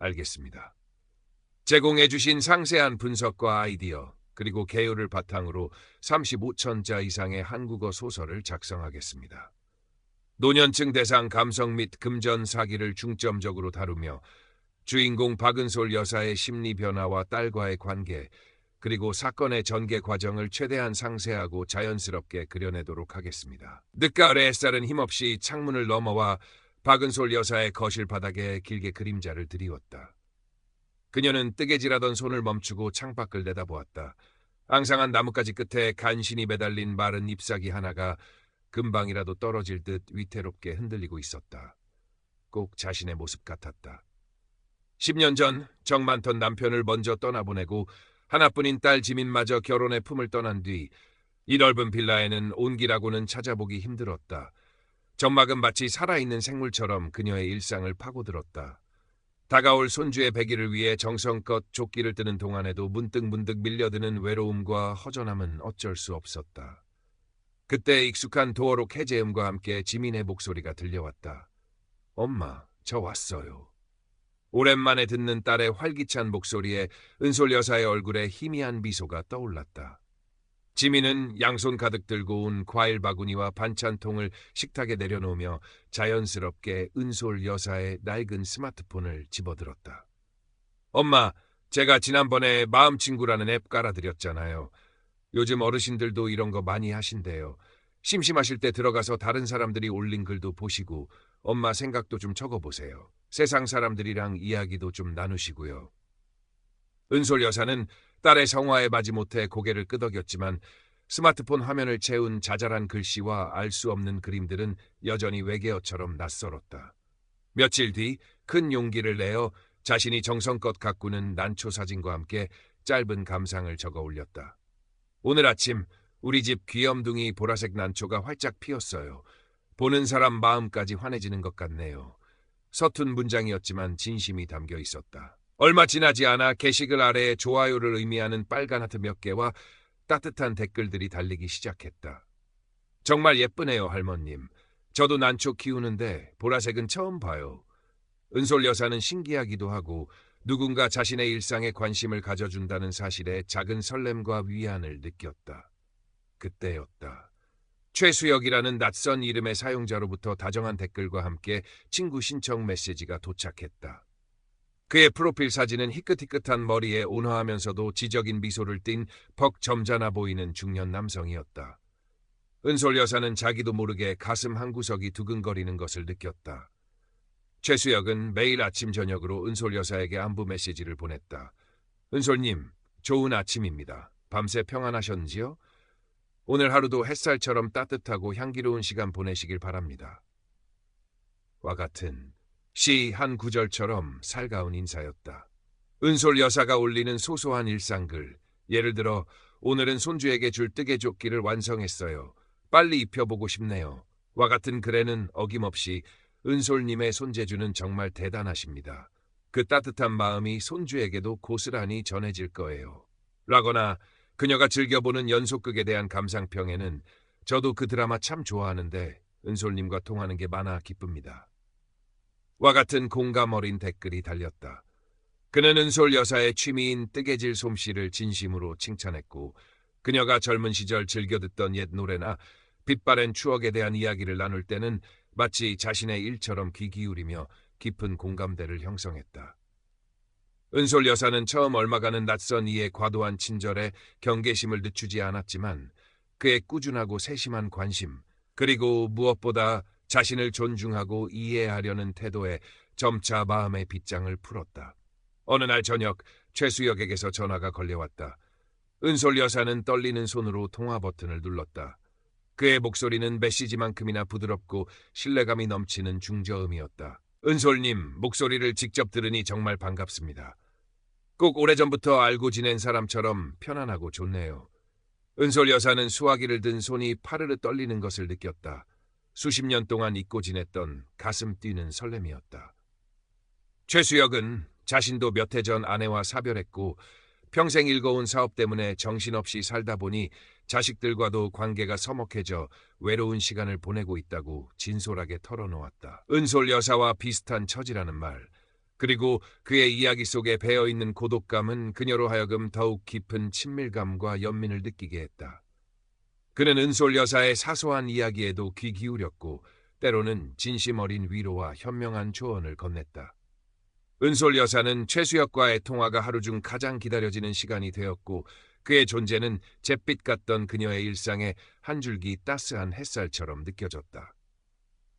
알겠습니다. 제공해 주신 상세한 분석과 아이디어, 그리고 개요를 바탕으로 35천자 이상의 한국어 소설을 작성하겠습니다. 노년층 대상 감성 및 금전 사기를 중점적으로 다루며 주인공 박은솔 여사의 심리 변화와 딸과의 관계, 그리고 사건의 전개 과정을 최대한 상세하고 자연스럽게 그려내도록 하겠습니다. 늦가을의 햇살은 힘없이 창문을 넘어와 박은솔 여사의 거실 바닥에 길게 그림자를 드리웠다. 그녀는 뜨개질하던 손을 멈추고 창밖을 내다보았다. 앙상한 나뭇가지 끝에 간신히 매달린 마른 잎사귀 하나가 금방이라도 떨어질 듯 위태롭게 흔들리고 있었다. 꼭 자신의 모습 같았다. 10년 전 정 많던 남편을 먼저 떠나보내고 하나뿐인 딸 지민마저 결혼의 품을 떠난 뒤 이 넓은 빌라에는 온기라고는 찾아보기 힘들었다. 점막은 마치 살아있는 생물처럼 그녀의 일상을 파고들었다. 다가올 손주의 배기를 위해 정성껏 조끼를 뜨는 동안에도 문득문득 밀려드는 외로움과 허전함은 어쩔 수 없었다. 그때 익숙한 도어록 해제음과 함께 지민의 목소리가 들려왔다. 엄마, 저 왔어요. 오랜만에 듣는 딸의 활기찬 목소리에 은솔 여사의 얼굴에 희미한 미소가 떠올랐다. 지민은 양손 가득 들고 온 과일 바구니와 반찬통을 식탁에 내려놓으며 자연스럽게 은솔 여사의 낡은 스마트폰을 집어들었다. 엄마, 제가 지난번에 마음친구라는 앱 깔아드렸잖아요. 요즘 어르신들도 이런 거 많이 하신대요. 심심하실 때 들어가서 다른 사람들이 올린 글도 보시고 엄마 생각도 좀 적어보세요. 세상 사람들이랑 이야기도 좀 나누시고요. 은솔 여사는 딸의 성화에 마지못해 고개를 끄덕였지만 스마트폰 화면을 채운 자잘한 글씨와 알 수 없는 그림들은 여전히 외계어처럼 낯설었다. 며칠 뒤 큰 용기를 내어 자신이 정성껏 가꾸는 난초 사진과 함께 짧은 감상을 적어 올렸다. 오늘 아침 우리 집 귀염둥이 보라색 난초가 활짝 피었어요. 보는 사람 마음까지 환해지는 것 같네요. 서툰 문장이었지만 진심이 담겨 있었다. 얼마 지나지 않아 게시글 아래에 좋아요를 의미하는 빨간 하트 몇 개와 따뜻한 댓글들이 달리기 시작했다. 정말 예쁘네요, 할머님. 저도 난초 키우는데 보라색은 처음 봐요. 은솔 여사는 신기하기도 하고 누군가 자신의 일상에 관심을 가져준다는 사실에 작은 설렘과 위안을 느꼈다. 그때였다. 최수혁이라는 낯선 이름의 사용자로부터 다정한 댓글과 함께 친구 신청 메시지가 도착했다. 그의 프로필 사진은 희끗희끗한 머리에 온화하면서도 지적인 미소를 띤 벅 점잖아 보이는 중년 남성이었다. 은솔 여사는 자기도 모르게 가슴 한구석이 두근거리는 것을 느꼈다. 최수혁은 매일 아침 저녁으로 은솔 여사에게 안부 메시지를 보냈다. 은솔님, 좋은 아침입니다. 밤새 평안하셨는지요? 오늘 하루도 햇살처럼 따뜻하고 향기로운 시간 보내시길 바랍니다. 와 같은 시 한 구절처럼 살가운 인사였다. 은솔 여사가 올리는 소소한 일상글, 예를 들어 오늘은 손주에게 줄 뜨개조끼를 완성했어요. 빨리 입혀보고 싶네요. 와 같은 글에는 어김없이 은솔님의 손재주는 정말 대단하십니다. 그 따뜻한 마음이 손주에게도 고스란히 전해질 거예요. 라거나 그녀가 즐겨보는 연속극에 대한 감상평에는 저도 그 드라마 참 좋아하는데 은솔님과 통하는 게 많아 기쁩니다. 와 같은 공감 어린 댓글이 달렸다. 그는 은솔 여사의 취미인 뜨개질 솜씨를 진심으로 칭찬했고 그녀가 젊은 시절 즐겨 듣던 옛 노래나 빛바랜 추억에 대한 이야기를 나눌 때는 마치 자신의 일처럼 귀 기울이며 깊은 공감대를 형성했다. 은솔 여사는 처음 얼마 가는 낯선 이의 과도한 친절에 경계심을 늦추지 않았지만 그의 꾸준하고 세심한 관심 그리고 무엇보다 자신을 존중하고 이해하려는 태도에 점차 마음의 빗장을 풀었다. 어느 날 저녁 최수혁에게서 전화가 걸려왔다. 은솔 여사는 떨리는 손으로 통화 버튼을 눌렀다. 그의 목소리는 메시지만큼이나 부드럽고 신뢰감이 넘치는 중저음이었다. 은솔님, 목소리를 직접 들으니 정말 반갑습니다. 꼭 오래전부터 알고 지낸 사람처럼 편안하고 좋네요. 은솔 여사는 수화기를 든 손이 파르르 떨리는 것을 느꼈다. 수십 년 동안 잊고 지냈던 가슴 뛰는 설렘이었다. 최수혁은 자신도 몇 해 전 아내와 사별했고 평생 일궈온 사업 때문에 정신없이 살다 보니 자식들과도 관계가 서먹해져 외로운 시간을 보내고 있다고 진솔하게 털어놓았다. 은솔 여사와 비슷한 처지라는 말. 그리고 그의 이야기 속에 배어 있는 고독감은 그녀로 하여금 더욱 깊은 친밀감과 연민을 느끼게 했다. 그는 은솔 여사의 사소한 이야기에도 귀 기울였고 때로는 진심 어린 위로와 현명한 조언을 건넸다. 은솔 여사는 최수혁과의 통화가 하루 중 가장 기다려지는 시간이 되었고 그의 존재는 잿빛 같던 그녀의 일상에 한 줄기 따스한 햇살처럼 느껴졌다.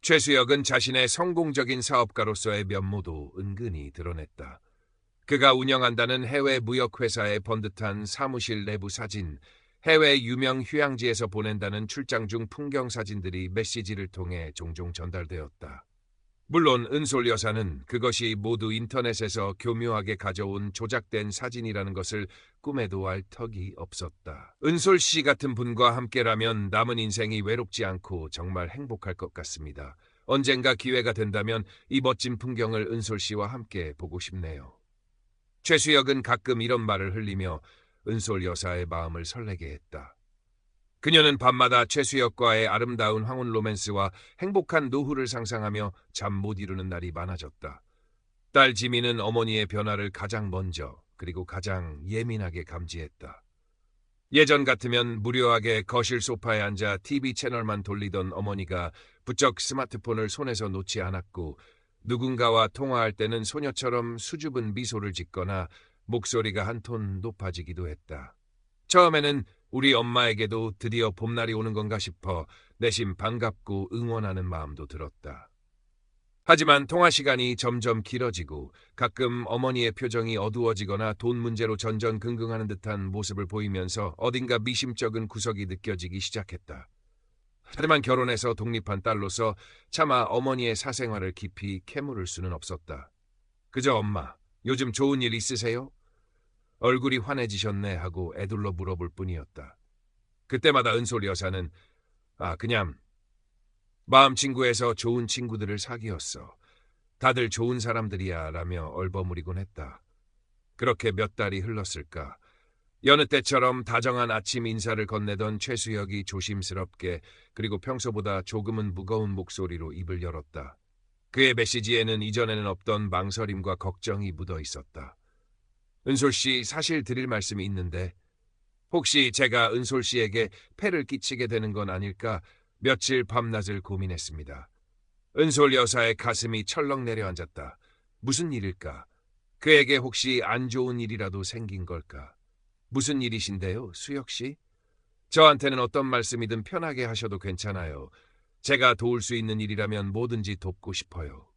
최수혁은 자신의 성공적인 사업가로서의 면모도 은근히 드러냈다. 그가 운영한다는 해외 무역회사의 번듯한 사무실 내부 사진, 해외 유명 휴양지에서 보낸다는 출장 중 풍경 사진들이 메시지를 통해 종종 전달되었다. 물론 은솔 여사는 그것이 모두 인터넷에서 교묘하게 가져온 조작된 사진이라는 것을 꿈에도 알 턱이 없었다. 은솔 씨 같은 분과 함께라면 남은 인생이 외롭지 않고 정말 행복할 것 같습니다. 언젠가 기회가 된다면 이 멋진 풍경을 은솔 씨와 함께 보고 싶네요. 최수혁은 가끔 이런 말을 흘리며 은솔 여사의 마음을 설레게 했다. 그녀는 밤마다 최수혁과의 아름다운 황혼 로맨스와 행복한 노후를 상상하며 잠 못 이루는 날이 많아졌다. 딸 지미는 어머니의 변화를 가장 먼저 그리고 가장 예민하게 감지했다. 예전 같으면 무료하게 거실 소파에 앉아 TV 채널만 돌리던 어머니가 부쩍 스마트폰을 손에서 놓지 않았고 누군가와 통화할 때는 소녀처럼 수줍은 미소를 짓거나 목소리가 한 톤 높아지기도 했다. 처음에는 우리 엄마에게도 드디어 봄날이 오는 건가 싶어 내심 반갑고 응원하는 마음도 들었다. 하지만 통화 시간이 점점 길어지고 가끔 어머니의 표정이 어두워지거나 돈 문제로 전전긍긍하는 듯한 모습을 보이면서 어딘가 미심쩍은 구석이 느껴지기 시작했다. 하지만 결혼해서 독립한 딸로서 차마 어머니의 사생활을 깊이 캐물을 수는 없었다. 그저 엄마, 요즘 좋은 일 있으세요? 얼굴이 환해지셨네 하고 애둘러 물어볼 뿐이었다. 그때마다 은솔 여사는 아 그냥 마음 친구에서 좋은 친구들을 사귀었어. 다들 좋은 사람들이야 라며 얼버무리곤 했다. 그렇게 몇 달이 흘렀을까. 여느 때처럼 다정한 아침 인사를 건네던 최수혁이 조심스럽게 그리고 평소보다 조금은 무거운 목소리로 입을 열었다. 그의 메시지에는 이전에는 없던 망설임과 걱정이 묻어 있었다. 은솔 씨 사실 드릴 말씀이 있는데 혹시 제가 은솔 씨에게 폐를 끼치게 되는 건 아닐까 며칠 밤낮을 고민했습니다. 은솔 여사의 가슴이 철렁 내려앉았다. 무슨 일일까? 그에게 혹시 안 좋은 일이라도 생긴 걸까? 무슨 일이신데요, 수혁 씨? 저한테는 어떤 말씀이든 편하게 하셔도 괜찮아요. 제가 도울 수 있는 일이라면 뭐든지 돕고 싶어요.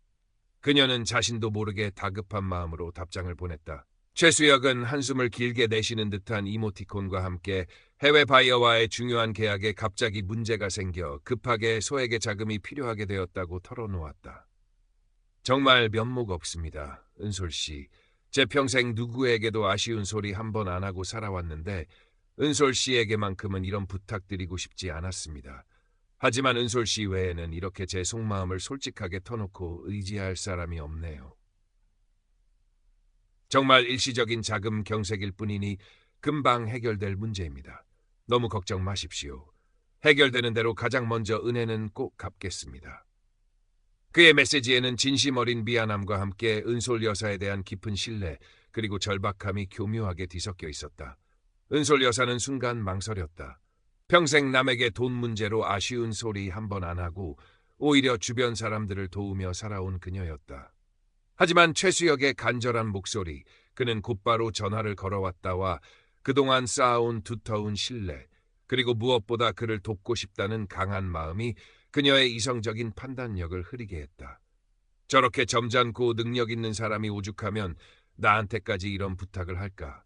그녀는 자신도 모르게 다급한 마음으로 답장을 보냈다. 최수혁은 한숨을 길게 내쉬는 듯한 이모티콘과 함께 해외 바이어와의 중요한 계약에 갑자기 문제가 생겨 급하게 소액의 자금이 필요하게 되었다고 털어놓았다. 정말 면목 없습니다. 은솔 씨. 제 평생 누구에게도 아쉬운 소리 한 번 안 하고 살아왔는데 은솔 씨에게만큼은 이런 부탁드리고 싶지 않았습니다. 하지만 은솔 씨 외에는 이렇게 제 속마음을 솔직하게 터놓고 의지할 사람이 없네요. 정말 일시적인 자금 경색일 뿐이니 금방 해결될 문제입니다. 너무 걱정 마십시오. 해결되는 대로 가장 먼저 은혜는 꼭 갚겠습니다. 그의 메시지에는 진심 어린 미안함과 함께 은솔 여사에 대한 깊은 신뢰 그리고 절박함이 교묘하게 뒤섞여 있었다. 은솔 여사는 순간 망설였다. 평생 남에게 돈 문제로 아쉬운 소리 한 번 안 하고 오히려 주변 사람들을 도우며 살아온 그녀였다. 하지만 최수혁의 간절한 목소리, 그는 곧바로 전화를 걸어왔다와 그동안 쌓아온 두터운 신뢰, 그리고 무엇보다 그를 돕고 싶다는 강한 마음이 그녀의 이성적인 판단력을 흐리게 했다. 저렇게 점잖고 능력 있는 사람이 오죽하면 나한테까지 이런 부탁을 할까?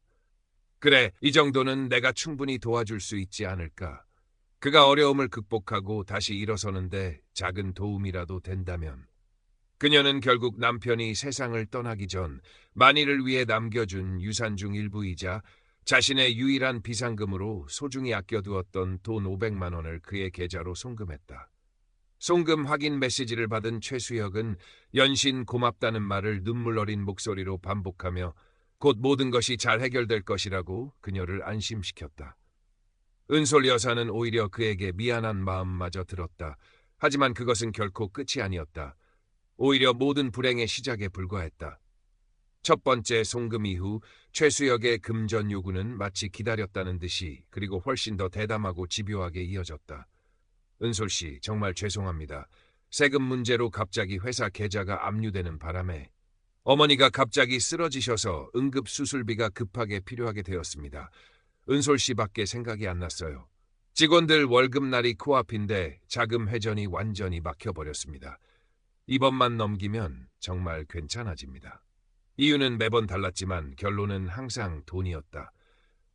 그래, 이 정도는 내가 충분히 도와줄 수 있지 않을까? 그가 어려움을 극복하고 다시 일어서는데 작은 도움이라도 된다면. 그녀는 결국 남편이 세상을 떠나기 전 만일을 위해 남겨준 유산 중 일부이자 자신의 유일한 비상금으로 소중히 아껴두었던 돈 500만 원을 그의 계좌로 송금했다. 송금 확인 메시지를 받은 최수혁은 연신 고맙다는 말을 눈물 어린 목소리로 반복하며 곧 모든 것이 잘 해결될 것이라고 그녀를 안심시켰다. 은솔 여사는 오히려 그에게 미안한 마음마저 들었다. 하지만 그것은 결코 끝이 아니었다. 오히려 모든 불행의 시작에 불과했다. 첫 번째 송금 이후 최수혁의 금전 요구는 마치 기다렸다는 듯이 그리고 훨씬 더 대담하고 집요하게 이어졌다. 은솔 씨, 정말 죄송합니다. 세금 문제로 갑자기 회사 계좌가 압류되는 바람에 어머니가 갑자기 쓰러지셔서 응급 수술비가 급하게 필요하게 되었습니다. 은솔 씨밖에 생각이 안 났어요. 직원들 월급날이 코앞인데 자금 회전이 완전히 막혀버렸습니다. 이번만 넘기면 정말 괜찮아집니다. 이유는 매번 달랐지만 결론은 항상 돈이었다.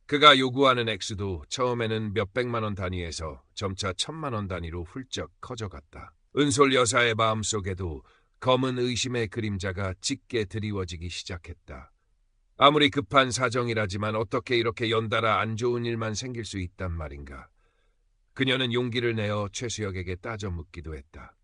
그가 요구하는 액수도 처음에는 몇백만 원 단위에서 점차 천만 원 단위로 훌쩍 커져갔다. 은솔 여사의 마음속에도 검은 의심의 그림자가 짙게 드리워지기 시작했다. 아무리 급한 사정이라지만 어떻게 이렇게 연달아 안 좋은 일만 생길 수 있단 말인가. 그녀는 용기를 내어 최수혁에게 따져 묻기도 했다.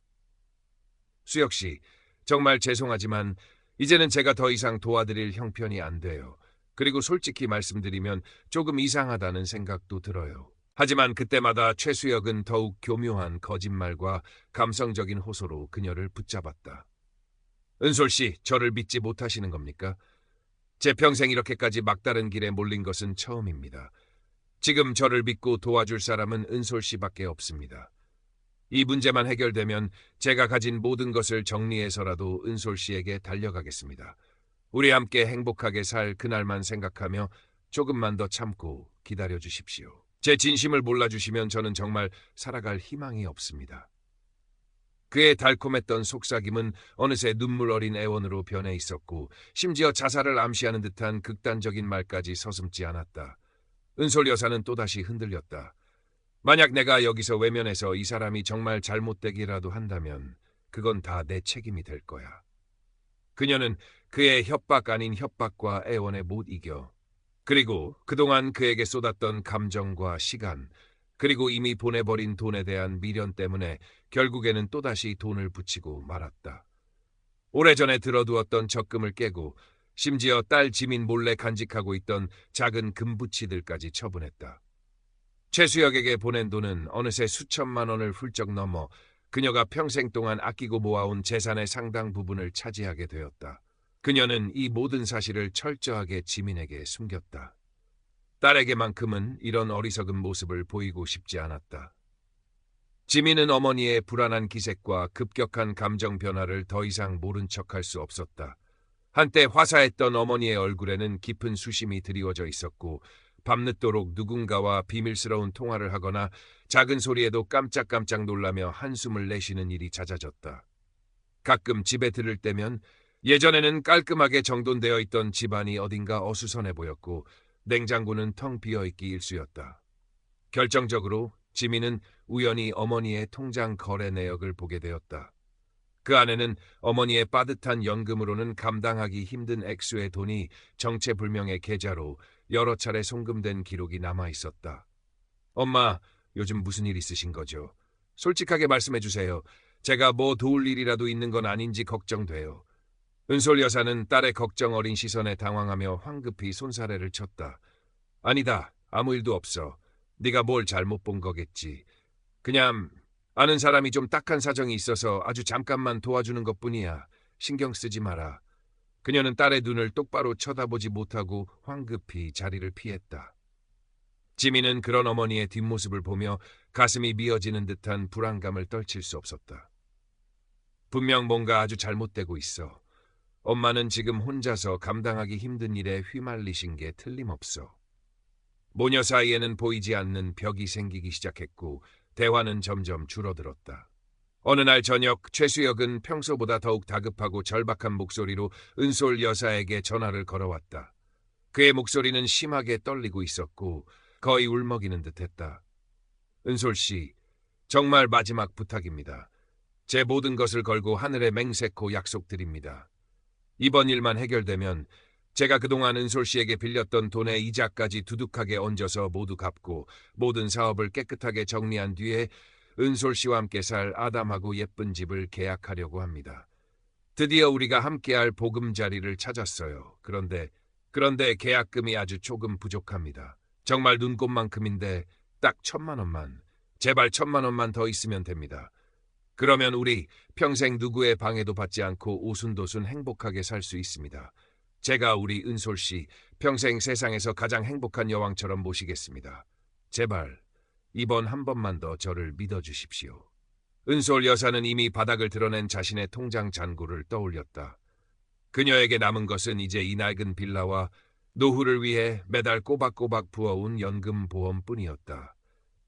수혁 씨, 정말 죄송하지만 이제는 제가 더 이상 도와드릴 형편이 안 돼요. 그리고 솔직히 말씀드리면 조금 이상하다는 생각도 들어요. 하지만 그때마다 최수혁은 더욱 교묘한 거짓말과 감성적인 호소로 그녀를 붙잡았다. 은솔 씨, 저를 믿지 못하시는 겁니까? 제 평생 이렇게까지 막다른 길에 몰린 것은 처음입니다. 지금 저를 믿고 도와줄 사람은 은솔 씨밖에 없습니다. 이 문제만 해결되면 제가 가진 모든 것을 정리해서라도 은솔 씨에게 달려가겠습니다. 우리 함께 행복하게 살 그날만 생각하며 조금만 더 참고 기다려 주십시오. 제 진심을 몰라주시면 저는 정말 살아갈 희망이 없습니다. 그의 달콤했던 속삭임은 어느새 눈물 어린 애원으로 변해 있었고 심지어 자살을 암시하는 듯한 극단적인 말까지 서슴지 않았다. 은솔 여사는 또다시 흔들렸다. 만약 내가 여기서 외면해서 이 사람이 정말 잘못되기라도 한다면 그건 다 내 책임이 될 거야. 그녀는 그의 협박 아닌 협박과 애원에 못 이겨 그리고 그동안 그에게 쏟았던 감정과 시간, 그리고 이미 보내버린 돈에 대한 미련 때문에 결국에는 또다시 돈을 붙이고 말았다. 오래전에 들어두었던 적금을 깨고 심지어 딸 지민 몰래 간직하고 있던 작은 금부치들까지 처분했다. 최수혁에게 보낸 돈은 어느새 수천만 원을 훌쩍 넘어 그녀가 평생 동안 아끼고 모아온 재산의 상당 부분을 차지하게 되었다. 그녀는 이 모든 사실을 철저하게 지민에게 숨겼다. 딸에게만큼은 이런 어리석은 모습을 보이고 싶지 않았다. 지민은 어머니의 불안한 기색과 급격한 감정 변화를 더 이상 모른 척할 수 없었다. 한때 화사했던 어머니의 얼굴에는 깊은 수심이 드리워져 있었고 밤늦도록 누군가와 비밀스러운 통화를 하거나 작은 소리에도 깜짝깜짝 놀라며 한숨을 내쉬는 일이 잦아졌다. 가끔 집에 들을 때면 예전에는 깔끔하게 정돈되어 있던 집안이 어딘가 어수선해 보였고 냉장고는 텅 비어 있기 일쑤였다. 결정적으로 지민은 우연히 어머니의 통장 거래 내역을 보게 되었다. 그 안에는 어머니의 빠듯한 연금으로는 감당하기 힘든 액수의 돈이 정체불명의 계좌로 여러 차례 송금된 기록이 남아 있었다. 엄마, 요즘 무슨 일 있으신 거죠? 솔직하게 말씀해 주세요. 제가 뭐 도울 일이라도 있는 건 아닌지 걱정돼요. 은솔 여사는 딸의 걱정 어린 시선에 당황하며 황급히 손사래를 쳤다. 아니다. 아무 일도 없어. 네가 뭘 잘못 본 거겠지. 그냥 아는 사람이 좀 딱한 사정이 있어서 아주 잠깐만 도와주는 것뿐이야. 신경 쓰지 마라. 그녀는 딸의 눈을 똑바로 쳐다보지 못하고 황급히 자리를 피했다. 지민은 그런 어머니의 뒷모습을 보며 가슴이 미어지는 듯한 불안감을 떨칠 수 없었다. 분명 뭔가 아주 잘못되고 있어. 엄마는 지금 혼자서 감당하기 힘든 일에 휘말리신 게 틀림없어. 모녀 사이에는 보이지 않는 벽이 생기기 시작했고 대화는 점점 줄어들었다. 어느 날 저녁 최수혁은 평소보다 더욱 다급하고 절박한 목소리로 은솔 여사에게 전화를 걸어왔다. 그의 목소리는 심하게 떨리고 있었고 거의 울먹이는 듯했다. 은솔 씨, 정말 마지막 부탁입니다. 제 모든 것을 걸고 하늘에 맹세코 약속드립니다. 이번 일만 해결되면 제가 그동안 은솔 씨에게 빌렸던 돈의 이자까지 두둑하게 얹어서 모두 갚고 모든 사업을 깨끗하게 정리한 뒤에 은솔 씨와 함께 살 아담하고 예쁜 집을 계약하려고 합니다. 드디어 우리가 함께할 보금자리를 찾았어요. 그런데 그런데 계약금이 아주 조금 부족합니다. 정말 눈꽃만큼인데 딱 천만 원만 제발 천만 원만 더 있으면 됩니다. 그러면 우리 평생 누구의 방해도 받지 않고 오순도순 행복하게 살 수 있습니다. 제가 우리 은솔 씨 평생 세상에서 가장 행복한 여왕처럼 모시겠습니다. 제발 이번 한 번만 더 저를 믿어주십시오. 은솔 여사는 이미 바닥을 드러낸 자신의 통장 잔고를 떠올렸다. 그녀에게 남은 것은 이제 이 낡은 빌라와 노후를 위해 매달 꼬박꼬박 부어온 연금 보험뿐이었다.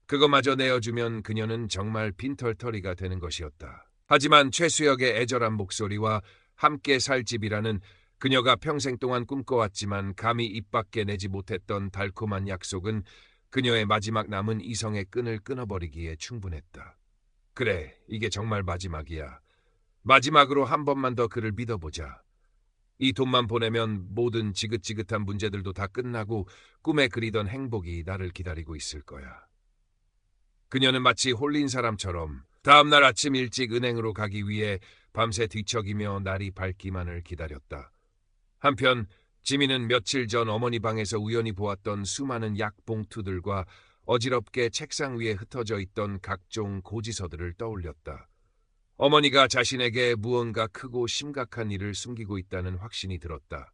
그거마저 내어주면 그녀는 정말 빈털터리가 되는 것이었다. 하지만 최수혁의 애절한 목소리와 함께 살 집이라는 그녀가 평생 동안 꿈꿔왔지만 감히 입 밖에 내지 못했던 달콤한 약속은 그녀의 마지막 남은 이성의 끈을 끊어버리기에 충분했다. 그래, 이게 정말 마지막이야. 마지막으로 한 번만 더 그를 믿어보자. 이 돈만 보내면 모든 지긋지긋한 문제들도 다 끝나고 꿈에 그리던 행복이 나를 기다리고 있을 거야. 그녀는 마치 홀린 사람처럼 다음날 아침 일찍 은행으로 가기 위해 밤새 뒤척이며 날이 밝기만을 기다렸다. 한편 지민은 며칠 전 어머니 방에서 우연히 보았던 수많은 약봉투들과 어지럽게 책상 위에 흩어져 있던 각종 고지서들을 떠올렸다. 어머니가 자신에게 무언가 크고 심각한 일을 숨기고 있다는 확신이 들었다.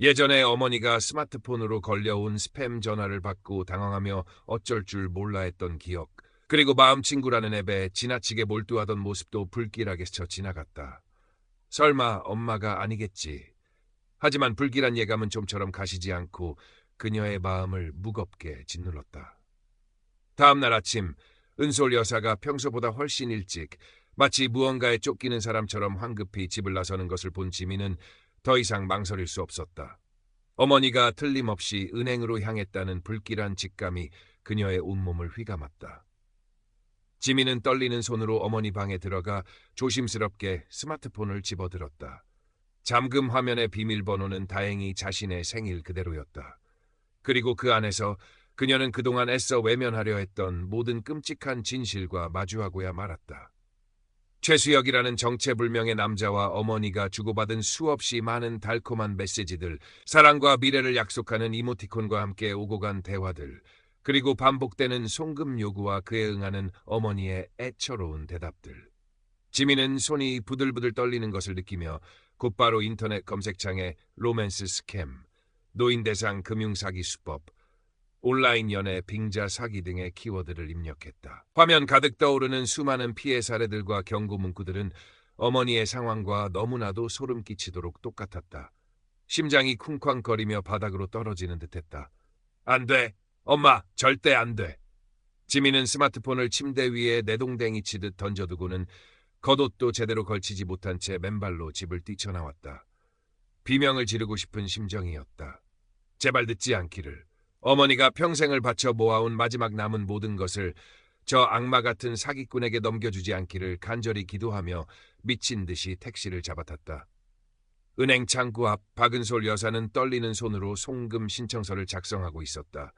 예전에 어머니가 스마트폰으로 걸려온 스팸 전화를 받고 당황하며 어쩔 줄 몰라 했던 기억, 그리고 마음 친구라는 앱에 지나치게 몰두하던 모습도 불길하게 스쳐 지나갔다. 설마 엄마가 아니겠지. 하지만 불길한 예감은 좀처럼 가시지 않고 그녀의 마음을 무겁게 짓눌렀다. 다음 날 아침 은솔 여사가 평소보다 훨씬 일찍 마치 무언가에 쫓기는 사람처럼 황급히 집을 나서는 것을 본 지민은 더 이상 망설일 수 없었다. 어머니가 틀림없이 은행으로 향했다는 불길한 직감이 그녀의 온몸을 휘감았다. 지민은 떨리는 손으로 어머니 방에 들어가 조심스럽게 스마트폰을 집어들었다. 잠금 화면의 비밀번호는 다행히 자신의 생일 그대로였다. 그리고 그 안에서 그녀는 그동안 애써 외면하려 했던 모든 끔찍한 진실과 마주하고야 말았다. 최수혁이라는 정체불명의 남자와 어머니가 주고받은 수없이 많은 달콤한 메시지들, 사랑과 미래를 약속하는 이모티콘과 함께 오고 간 대화들, 그리고 반복되는 송금 요구와 그에 응하는 어머니의 애처로운 대답들. 지민은 손이 부들부들 떨리는 것을 느끼며 곧바로 인터넷 검색창에 로맨스 스캠, 노인 대상 금융사기 수법, 온라인 연애, 빙자 사기 등의 키워드를 입력했다. 화면 가득 떠오르는 수많은 피해 사례들과 경고 문구들은 어머니의 상황과 너무나도 소름 끼치도록 똑같았다. 심장이 쿵쾅거리며 바닥으로 떨어지는 듯했다. 안 돼. 엄마, 절대 안 돼. 지민은 스마트폰을 침대 위에 내동댕이 치듯 던져두고는 겉옷도 제대로 걸치지 못한 채 맨발로 집을 뛰쳐나왔다. 비명을 지르고 싶은 심정이었다. 제발 듣지 않기를. 어머니가 평생을 바쳐 모아온 마지막 남은 모든 것을 저 악마 같은 사기꾼에게 넘겨주지 않기를 간절히 기도하며 미친 듯이 택시를 잡아탔다. 은행 창구 앞 박은솔 여사는 떨리는 손으로 송금 신청서를 작성하고 있었다.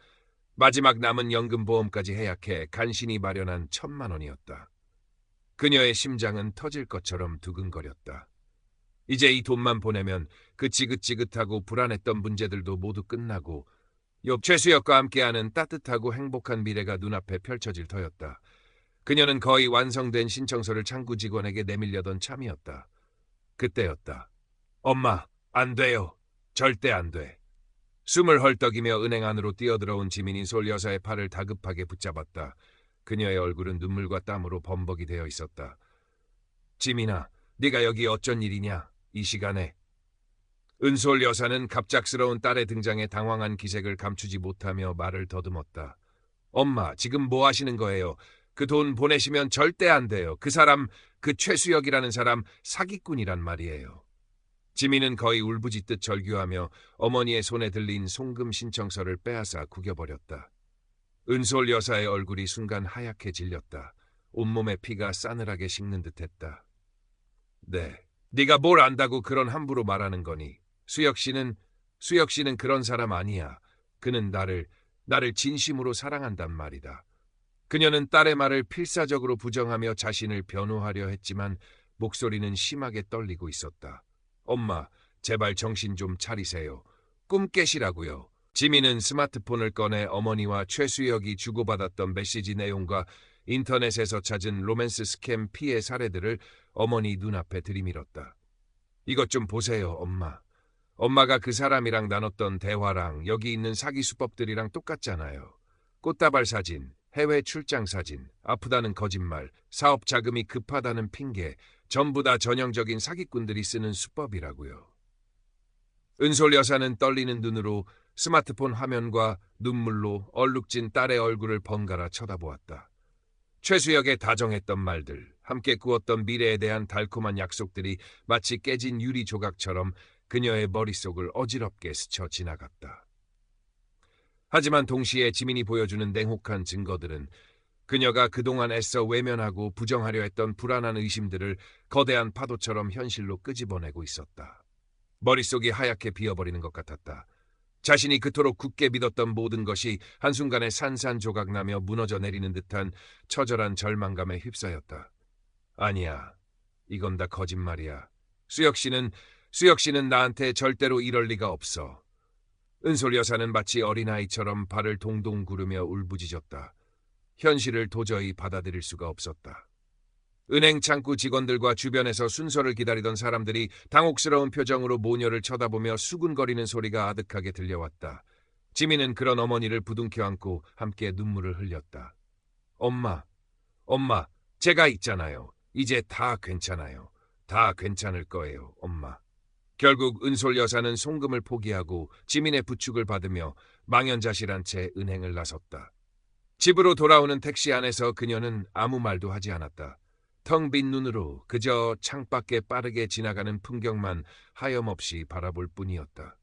마지막 남은 연금보험까지 해약해 간신히 마련한 천만 원이었다. 그녀의 심장은 터질 것처럼 두근거렸다. 이제 이 돈만 보내면 그 지긋지긋하고 불안했던 문제들도 모두 끝나고 옆 최수혁과 함께하는 따뜻하고 행복한 미래가 눈앞에 펼쳐질 터였다. 그녀는 거의 완성된 신청서를 창구 직원에게 내밀려던 참이었다. 그때였다. 엄마, 안 돼요. 절대 안 돼. 숨을 헐떡이며 은행 안으로 뛰어들어온 지민이 솔 여사의 팔을 다급하게 붙잡았다. 그녀의 얼굴은 눈물과 땀으로 범벅이 되어 있었다. 지민아, 네가 여기 어쩐 일이냐? 이 시간에 은솔 여사는 갑작스러운 딸의 등장에 당황한 기색을 감추지 못하며 말을 더듬었다. 엄마, 지금 뭐 하시는 거예요? 그 돈 보내시면 절대 안 돼요. 그 사람, 그 최수혁이라는 사람 사기꾼이란 말이에요. 지민은 거의 울부짖듯 절규하며 어머니의 손에 들린 송금 신청서를 빼앗아 구겨버렸다. 은솔 여사의 얼굴이 순간 하얗게 질렸다. 온몸에 피가 싸늘하게 식는 듯했다. 네, 네가 뭘 안다고 그런 함부로 말하는 거니? 수혁 씨는 수혁 씨는 그런 사람 아니야. 그는 나를 나를 진심으로 사랑한단 말이다. 그녀는 딸의 말을 필사적으로 부정하며 자신을 변호하려 했지만 목소리는 심하게 떨리고 있었다. 엄마, 제발 정신 좀 차리세요. 꿈 깨시라고요. 지민은 스마트폰을 꺼내 어머니와 최수혁이 주고받았던 메시지 내용과 인터넷에서 찾은 로맨스 스캠 피해 사례들을 어머니 눈앞에 들이밀었다. 이것 좀 보세요, 엄마. 엄마가 그 사람이랑 나눴던 대화랑 여기 있는 사기 수법들이랑 똑같잖아요. 꽃다발 사진, 해외 출장 사진, 아프다는 거짓말, 사업 자금이 급하다는 핑계, 전부 다 전형적인 사기꾼들이 쓰는 수법이라고요. 은솔 여사는 떨리는 눈으로 스마트폰 화면과 눈물로 얼룩진 딸의 얼굴을 번갈아 쳐다보았다. 최수혁의 다정했던 말들, 함께 꾸었던 미래에 대한 달콤한 약속들이 마치 깨진 유리 조각처럼 그녀의 머릿속을 어지럽게 스쳐 지나갔다. 하지만 동시에 지민이 보여주는 냉혹한 증거들은 그녀가 그동안 애써 외면하고 부정하려 했던 불안한 의심들을 거대한 파도처럼 현실로 끄집어내고 있었다. 머릿속이 하얗게 비어버리는 것 같았다. 자신이 그토록 굳게 믿었던 모든 것이 한순간에 산산조각 나며 무너져 내리는 듯한 처절한 절망감에 휩싸였다. 아니야. 이건 다 거짓말이야. 수혁 씨는 수혁 씨는 나한테 절대로 이럴 리가 없어. 은솔 여사는 마치 어린아이처럼 발을 동동 구르며 울부짖었다. 현실을 도저히 받아들일 수가 없었다. 은행 창구 직원들과 주변에서 순서를 기다리던 사람들이 당혹스러운 표정으로 모녀를 쳐다보며 수군거리는 소리가 아득하게 들려왔다. 지민은 그런 어머니를 부둥켜 안고 함께 눈물을 흘렸다. 엄마, 엄마, 제가 있잖아요. 이제 다 괜찮아요. 다 괜찮을 거예요, 엄마. 결국 은솔 여사는 송금을 포기하고 지민의 부축을 받으며 망연자실한 채 은행을 나섰다. 집으로 돌아오는 택시 안에서 그녀는 아무 말도 하지 않았다. 텅 빈 눈으로 그저 창밖에 빠르게 지나가는 풍경만 하염없이 바라볼 뿐이었다.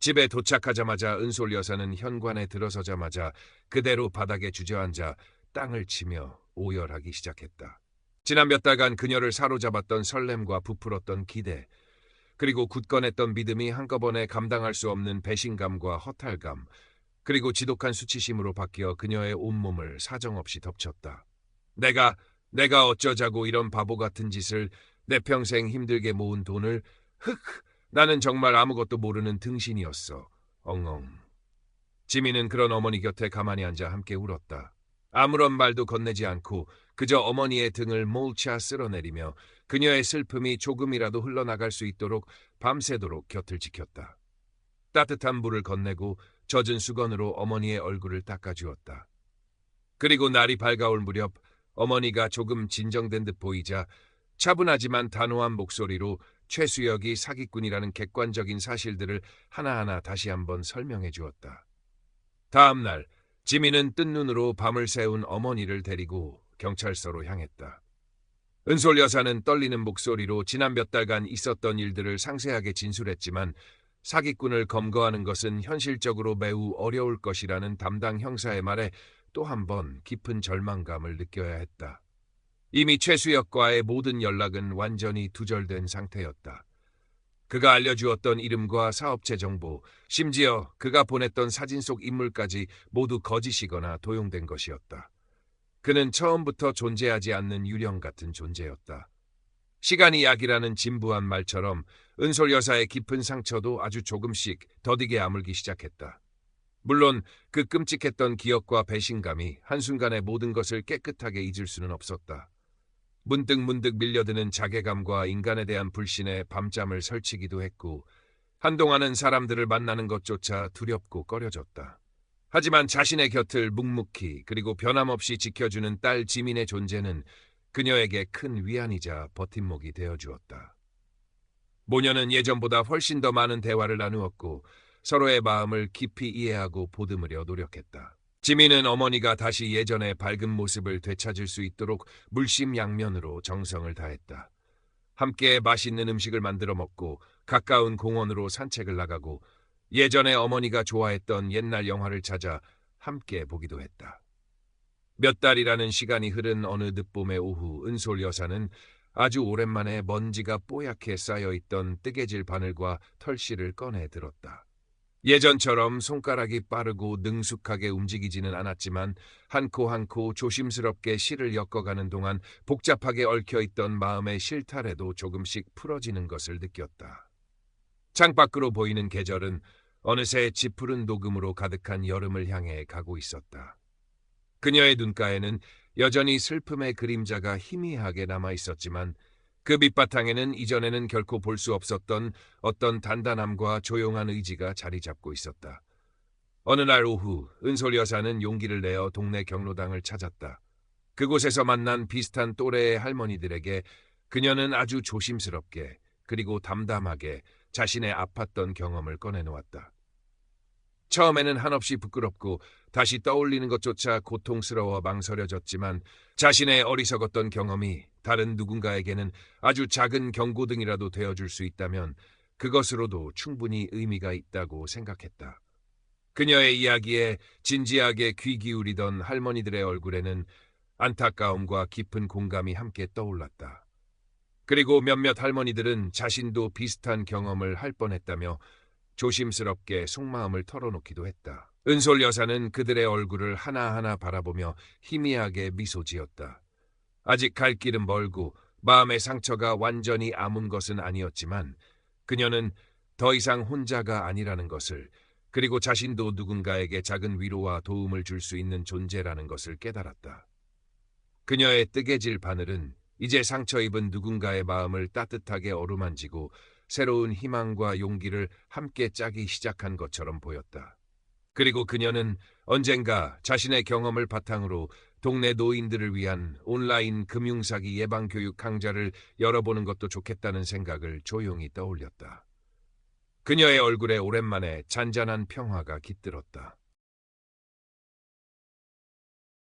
집에 도착하자마자 은솔 여사는 현관에 들어서자마자 그대로 바닥에 주저앉아 땅을 치며 오열하기 시작했다. 지난 몇 달간 그녀를 사로잡았던 설렘과 부풀었던 기대, 그리고 굳건했던 믿음이 한꺼번에 감당할 수 없는 배신감과 허탈감, 그리고 지독한 수치심으로 바뀌어 그녀의 온몸을 사정없이 덮쳤다. 내가, 내가 어쩌자고 이런 바보 같은 짓을 내 평생 힘들게 모은 돈을 흑, 나는 정말 아무것도 모르는 등신이었어. 엉엉. 지민은 그런 어머니 곁에 가만히 앉아 함께 울었다. 아무런 말도 건네지 않고 그저 어머니의 등을 몰차 쓸어내리며 그녀의 슬픔이 조금이라도 흘러나갈 수 있도록 밤새도록 곁을 지켰다. 따뜻한 물을 건네고 젖은 수건으로 어머니의 얼굴을 닦아주었다. 그리고 날이 밝아올 무렵 어머니가 조금 진정된 듯 보이자 차분하지만 단호한 목소리로 최수혁이 사기꾼이라는 객관적인 사실들을 하나하나 다시 한번 설명해 주었다. 다음 날 지민은 뜬 눈으로 밤을 새운 어머니를 데리고 경찰서로 향했다. 은솔 여사는 떨리는 목소리로 지난 몇 달간 있었던 일들을 상세하게 진술했지만 사기꾼을 검거하는 것은 현실적으로 매우 어려울 것이라는 담당 형사의 말에 또 한 번 깊은 절망감을 느껴야 했다. 이미 최수혁과의 모든 연락은 완전히 두절된 상태였다. 그가 알려주었던 이름과 사업체 정보, 심지어 그가 보냈던 사진 속 인물까지 모두 거짓이거나 도용된 것이었다. 그는 처음부터 존재하지 않는 유령 같은 존재였다. 시간이 약이라는 진부한 말처럼 은솔 여사의 깊은 상처도 아주 조금씩 더디게 아물기 시작했다. 물론 그 끔찍했던 기억과 배신감이 한순간에 모든 것을 깨끗하게 잊을 수는 없었다. 문득 문득 밀려드는 자괴감과 인간에 대한 불신에 밤잠을 설치기도 했고 한동안은 사람들을 만나는 것조차 두렵고 꺼려졌다. 하지만 자신의 곁을 묵묵히 그리고 변함없이 지켜주는 딸 지민의 존재는 그녀에게 큰 위안이자 버팀목이 되어주었다. 모녀는 예전보다 훨씬 더 많은 대화를 나누었고 서로의 마음을 깊이 이해하고 보듬으려 노력했다. 지민은 어머니가 다시 예전의 밝은 모습을 되찾을 수 있도록 물심양면으로 정성을 다했다. 함께 맛있는 음식을 만들어 먹고 가까운 공원으로 산책을 나가고 예전에 어머니가 좋아했던 옛날 영화를 찾아 함께 보기도 했다. 몇 달이라는 시간이 흐른 어느 늦봄의 오후 은솔 여사는 아주 오랜만에 먼지가 뽀얗게 쌓여있던 뜨개질 바늘과 털실을 꺼내 들었다. 예전처럼 손가락이 빠르고 능숙하게 움직이지는 않았지만 한 코 한 코 조심스럽게 실을 엮어가는 동안 복잡하게 얽혀있던 마음의 실타래도 조금씩 풀어지는 것을 느꼈다. 창밖으로 보이는 계절은 어느새 짙푸른 녹음으로 가득한 여름을 향해 가고 있었다. 그녀의 눈가에는 여전히 슬픔의 그림자가 희미하게 남아 있었지만 그 밑바탕에는 이전에는 결코 볼 수 없었던 어떤 단단함과 조용한 의지가 자리 잡고 있었다. 어느 날 오후 은솔 여사는 용기를 내어 동네 경로당을 찾았다. 그곳에서 만난 비슷한 또래의 할머니들에게 그녀는 아주 조심스럽게 그리고 담담하게 자신의 아팠던 경험을 꺼내놓았다. 처음에는 한없이 부끄럽고 다시 떠올리는 것조차 고통스러워 망설여졌지만 자신의 어리석었던 경험이 다른 누군가에게는 아주 작은 경고등이라도 되어줄 수 있다면 그것으로도 충분히 의미가 있다고 생각했다. 그녀의 이야기에 진지하게 귀 기울이던 할머니들의 얼굴에는 안타까움과 깊은 공감이 함께 떠올랐다. 그리고 몇몇 할머니들은 자신도 비슷한 경험을 할 뻔했다며 조심스럽게 속마음을 털어놓기도 했다. 은솔 여사는 그들의 얼굴을 하나하나 바라보며 희미하게 미소 지었다. 아직 갈 길은 멀고 마음의 상처가 완전히 아문 것은 아니었지만 그녀는 더 이상 혼자가 아니라는 것을 그리고 자신도 누군가에게 작은 위로와 도움을 줄 수 있는 존재라는 것을 깨달았다. 그녀의 뜨개질 바늘은 이제 상처 입은 누군가의 마음을 따뜻하게 어루만지고 새로운 희망과 용기를 함께 짜기 시작한 것처럼 보였다. 그리고 그녀는 언젠가 자신의 경험을 바탕으로 동네 노인들을 위한 온라인 금융사기 예방교육 강좌를 열어보는 것도 좋겠다는 생각을 조용히 떠올렸다. 그녀의 얼굴에 오랜만에 잔잔한 평화가 깃들었다.